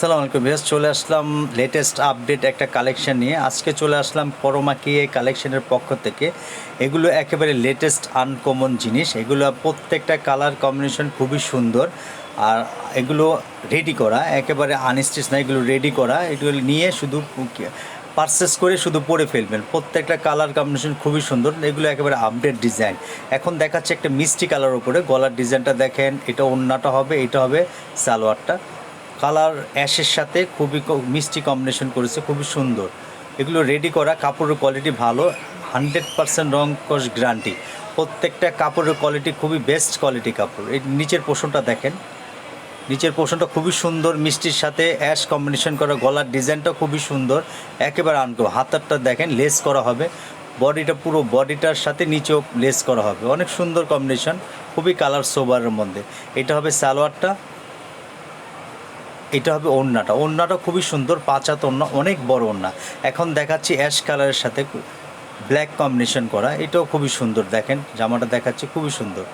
সালাম আলাইকুম বেশ চলে আসলাম লেটেস্ট আপডেট একটা কালেকশন নিয়ে। আজকে চলে আসলাম পরমাকি এই কালেকশনের পক্ষ থেকে। এগুলো একেবারে লেটেস্ট আনকমন জিনিস। এগুলো প্রত্যেকটা কালার কম্বিনেশন খুবই সুন্দর। আর এগুলো রেডি করা, একেবারে আনস্টিচ না, এগুলো রেডি করা। এগুলো নিয়ে শুধু পারচেস করে শুধু পরে ফেলবেন। প্রত্যেকটা কালার কম্বিনেশন খুবই সুন্দর। এগুলো একেবারে আপডেট ডিজাইন এখন দেখাচ্ছে একটা মিষ্টি কালার উপরে। গলার ডিজাইনটা দেখেন, এটা অন্যটা হবে, এটা হবে সালোয়ারটা। কালার অ্যাশের সাথে খুবই মিষ্টি কম্বিনেশন করেছে, খুবই সুন্দর। এগুলো রেডি করা, কাপড়ের কোয়ালিটি ভালো হান্ড্রেড পার্সেন্ট রং কস গ্যারান্টি প্রত্যেকটা কাপড়ের কোয়ালিটি খুবই বেস্ট কোয়ালিটি কাপড়। এই নিচের পোষণটা দেখেন। নিচের পোষণটা খুবই সুন্দর, মিষ্টির সাথে অ্যাশ কম্বিনেশন করা, গলার ডিজাইনটা খুবই সুন্দর। একেবারে আনকো হাতারটা দেখেন লেস করা হবে। বডিটা পুরো বডিটার সাথে নিচেও লেস করা হবে। অনেক সুন্দর কম্বিনেশন খুবই কালার সোবারের মধ্যে। এটা হবে সালোয়ারটা। এটা হবে ওড়নাটা। ওড়নাটা খুবই সুন্দর, পাঁচ হাত ওড়না, অনেক বড় ওড়না। এখন দেখাচ্ছি অ্যাশ কালারের সাথে ব্ল্যাক কম্বিনেশন করা। এটাও খুবই সুন্দর, দেখেন, জামাটা দেখাচ্ছি, খুবই সুন্দর।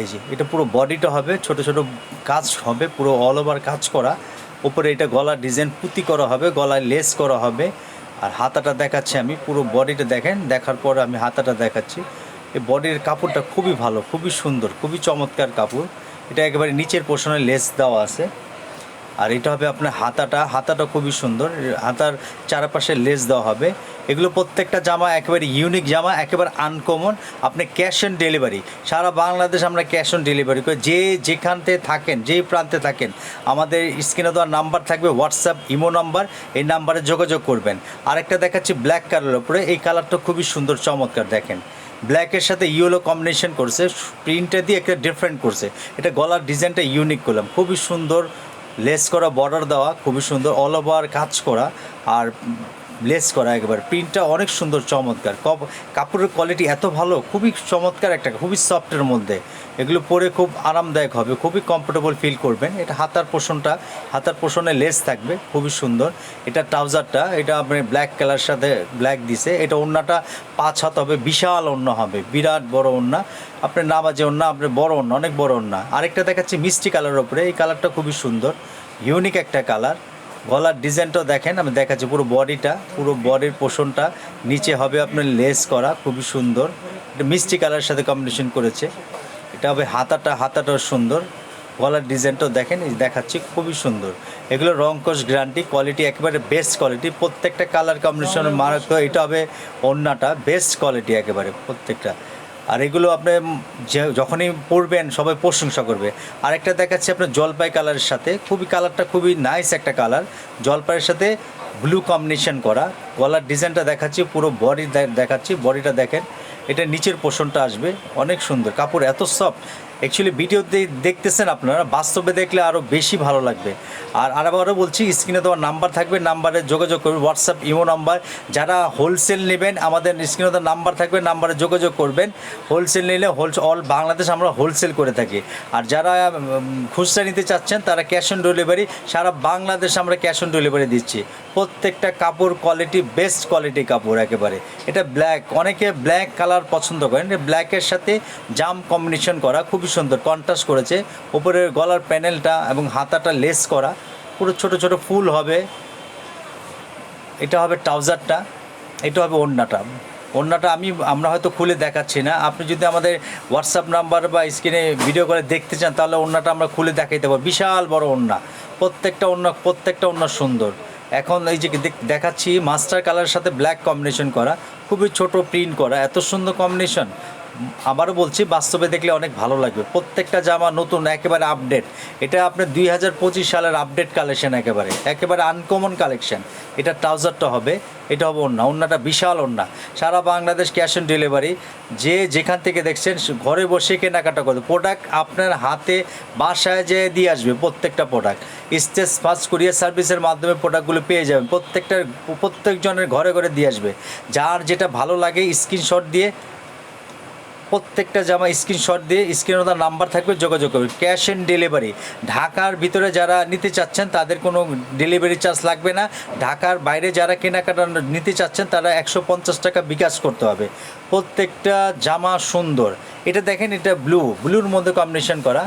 এই যে, এটা পুরো বডিটা হবে, ছোট ছোট কাজ হবে, পুরো অল ওভার কাজ করা। উপরে এটা গলার ডিজাইন পুঁতি করা হবে, গলায় লেস করা হবে। আর হাতাটা দেখাচ্ছি আমি, পুরো বডিটা দেখেন, দেখার পর আমি হাতাটা দেখাচ্ছি। এই বডির কাপড়টা খুবই ভালো, খুবই সুন্দর, খুবই চমৎকার কাপড়। এটা একেবারে নিচের পোষণে লেস দেওয়া আছে। আর এটা হবে আপনার হাতাটা। হাতাটা খুবই সুন্দর। হাতার চারপাশে লেস দেওয়া হবে। এগুলো প্রত্যেকটা জামা একেবারে ইউনিক জামা, একেবারে আনকমন আপনি ক্যাশ অন ডেলিভারি সারা বাংলাদেশ আমরা ক্যাশ অন ডেলিভারি করি। যে যেখানতে থাকেন, যেই প্রান্তে থাকেন, আমাদের স্ক্রিনে দেওয়ার নাম্বার থাকবে হোয়াটসঅ্যাপ ইমো নাম্বার এই নাম্বারে যোগাযোগ করবেন। আরেকটা দেখাচ্ছি ব্ল্যাক কালারের উপরে। এই কালারটা খুবই সুন্দর, চমৎকার দেখেন। ব্ল্যাকের সাথে ইয়েলো কম্বিনেশন করছে। প্রিন্টটা দিয়ে একটা ডিফারেন্ট করছে। এটা গলার ডিজাইনটা ইউনিক করলাম। খুবই সুন্দর লেস করা বর্ডার দেওয়া খুবই সুন্দর অল ওভার কাজ করা। আর লেস করা একবার। প্রিন্টটা অনেক সুন্দর, চমৎকার। কপ- কাপড়ের কোয়ালিটি এত ভালো, খুবই চমৎকার একটা, খুবই সফটের মধ্যে। এগুলো পরে খুব আরামদায়ক হবে, খুবই কমফোর্টেবল ফিল করবেন। এটা হাতার পোষণটা, হাতার পোষণে লেস থাকবে, খুবই সুন্দর। এটা ট্রাউজারটা এটা আপনি ব্ল্যাক কালার সাথে ব্ল্যাক দিছে, এটা ওড়নাটা পাঁচ হাত হবে, বিশাল ওড়না হবে, বিরাট বড় ওড়না। আপনার নামাজে ওড়না আপনার বড় ওড়না, অনেক বড় ওড়না। আরেকটা দেখাচ্ছি মিষ্টি কালারের ওপরে এই কালারটা খুবই সুন্দর। ইউনিক একটা কালার গলার ডিজাইনটাও দেখেন আমি দেখাচ্ছি পুরো বডিটা পুরো বডির পোষণটা। নিচে হবে আপনার লেস করা খুবই সুন্দর। এটা মিষ্টি কালারের সাথে কম্বিনেশন করেছে। এটা হবে হাতাটা হাতাটাও সুন্দর। গলার ডিজাইনটাও দেখেন এই দেখাচ্ছি খুবই সুন্দর। এগুলো রং কোষ গ্যারান্টি কোয়ালিটি একেবারে বেস্ট কোয়ালিটি প্রত্যেকটা কালার কম্বিনেশনের মারাত্মক এটা হবে ওড়নাটা বেস্ট কোয়ালিটি একেবারে প্রত্যেকটা। আর এগুলো আপনি যখনই পরবেন, সবাই প্রশংসা করবে। আরেকটা দেখাচ্ছি আপনার জলপাই কালারের সাথে। খুবই কালারটা খুবই নাইস একটা কালার জলপাইয়ের সাথে ব্লু কম্বিনেশন করা। গলার ডিজাইনটা দেখাচ্ছি, পুরো বডি দেখাচ্ছি। বডিটা দেখেন, এটা নিচের পোষণটা আসবে। অনেক সুন্দর। কাপড় এত সফট অ্যাকচুয়ালি ভিডিওতে দেখতেছেন আপনারা, বাস্তবে দেখলে আরও বেশি ভালো লাগবে। আর আরেকবারও বলছি স্ক্রিনে দেওয়ার নাম্বার থাকবে নাম্বারে যোগাযোগ করবেন হোয়াটসঅ্যাপ ইমো নাম্বার যারা হোলসেল নেবেন, আমাদের স্ক্রিনে দেওয়ার নাম্বার থাকবে নাম্বারে যোগাযোগ করবেন। হোলসেল নিলে হোল অল বাংলাদেশ আমরা হোলসেল করে থাকি। আর যারা খুচরা নিতে চাচ্ছেন, তারা ক্যাশ অন ডেলিভারি সারা বাংলাদেশ আমরা ক্যাশ অন ডেলিভারি দিচ্ছি। প্রত্যেকটা কাপড় কোয়ালিটি বেস্ট কোয়ালিটি কাপড় একেবারে। এটা ব্ল্যাক অনেকে ব্ল্যাক কালার পছন্দ করেন ব্ল্যাকের সাথে জাম কম্বিনেশন করা খুবই সুন্দর কন্ট্রাস্ট করেছে। উপরের গলার প্যানেলটা এবং হাতাটা লেস করা। পুরো ছোট ছোট ফুল হবে। এটা হবে ট্রাউজারটা এটা হবে ওড়নাটা। ওড়নাটা আমি, আমরা হয়তো খুলে দেখাচ্ছি না। আপনি যদি আমাদের হোয়াটসঅ্যাপ নাম্বার বা স্ক্রিনে ভিডিও করে দেখতে চান, তাহলে ওড়নাটা আমরা খুলে দেখাইতে পারব বিশাল বড় ওড়না। প্রত্যেকটা ওড়না প্রত্যেকটা ওড়না সুন্দর। এখন এই যে দেখ- দেখাচ্ছি মাস্টার কালারের সাথে ব্ল্যাক কম্বিনেশন করা। খুবই ছোট প্রিন্ট করা। এত সুন্দর কম্বিনেশন আবারও বলছি, বাস্তবে দেখলে অনেক ভালো লাগবে। প্রত্যেকটা জামা নতুন, একেবারে আপডেট এটা আপনার দুই হাজার পঁচিশ সালের আপডেট কালেকশন একেবারে। একেবারে আনকমন কালেকশন এটা ট্রাউজারটা হবে, এটা হবে ওন্না ওন্নাটা বিশাল ওন্না সারা বাংলাদেশ ক্যাশ অন ডেলিভারি যে যেখান থেকে দেখছেন ঘরে বসে কেনাকাটা করবে। প্রোডাক্ট আপনার হাতে বাসায় যেয়ে দিয়ে আসবে প্রত্যেকটা প্রোডাক্ট স্টেজ ফার্স্ট কুরিয়ার সার্ভিসের মাধ্যমে প্রোডাক্টগুলো পেয়ে যাবেন। প্রত্যেকটা প্রত্যেকজনের ঘরে ঘরে দিয়ে আসবে। যার যেটা ভালো লাগে স্ক্রিনশট দিয়ে প্রত্যেকটা জামা স্ক্রিনশট দিয়ে স্ক্রিনে তার নাম্বার থাকবে, যোগাযোগ করবে। ক্যাশ অন ডেলিভারি ঢাকার ভিতরে যারা নিতে চাচ্ছেন, তাদের কোনো ডেলিভারি চার্জ লাগবে না। ঢাকার বাইরে যারা কেনাকাটা নিতে চাচ্ছেন, তারা একশো পঞ্চাশ টাকা বিকাশ করতে হবে। প্রত্যেকটা জামা সুন্দর। এটা দেখেন, এটা ব্লু ব্লুর মধ্যে কম্বিনেশন করা।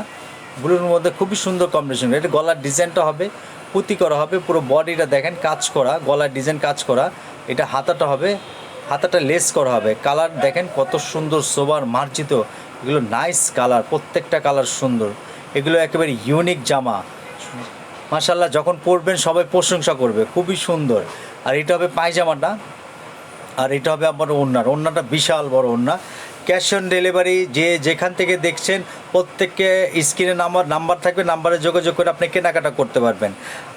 ব্লুর মধ্যে খুবই সুন্দর কম্বিনেশন এটা গলার ডিজাইনটা হবে, পুঁতি করা হবে, পুরো বডিটা দেখেন, কাজ করা, গলার ডিজাইন কাজ করা। এটা হাতাটা হবে হাতাটা লেস করা হবে। কালার দেখেন কত সুন্দর সোবার মার্জিত। এগুলো নাইস কালার প্রত্যেকটা কালার সুন্দর। এগুলো একেবারে ইউনিক জামা। মাশাল্লাহ যখন পরবেন সবাই প্রশংসা করবে। খুবই সুন্দর। আর এটা হবে পায়জামাটা। আর এটা হবে আমার ওড়নার। ওড়নাটা বিশাল বড় ওড়না। ক্যাশ অন ডেলিভারি যে যেখান থেকে দেখছেন প্রত্যেককে স্ক্রিনে নাম্বার নাম্বার থাকবে, নাম্বারে যোগাযোগ করে আপনি কেনাকাটা করতে পারবেন।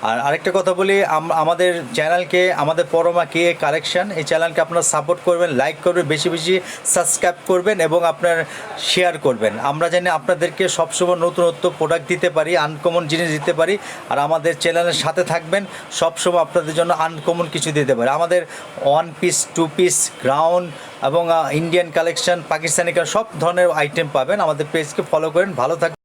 আর আরেকটা কথা বলি আমাদের চ্যানেলকে, আমাদের পরমা কে কালেকশন, এই চ্যানেলকে আপনারা সাপোর্ট করবেন, লাইক করবেন, বেশি বেশি সাবস্ক্রাইব করবেন এবং আপনার শেয়ার করবেন। আমরা জানি আপনাদেরকে সবসময় নতুনত্ব প্রোডাক্ট দিতে পারি আনকমন জিনিস দিতে পারি, আর আমাদের চ্যানেলের সাথে থাকবেন, সবসময় আপনাদের জন্য আনকমন কিছু দিতে পারি। আমাদের one piece two piece ground এবং ইন্ডিয়ান কালেকশন পাকিস্তানি সব ধরনের আইটেম পাবেন। আমাদের পেজকে ফলো করেন। ভালো থাকবেন।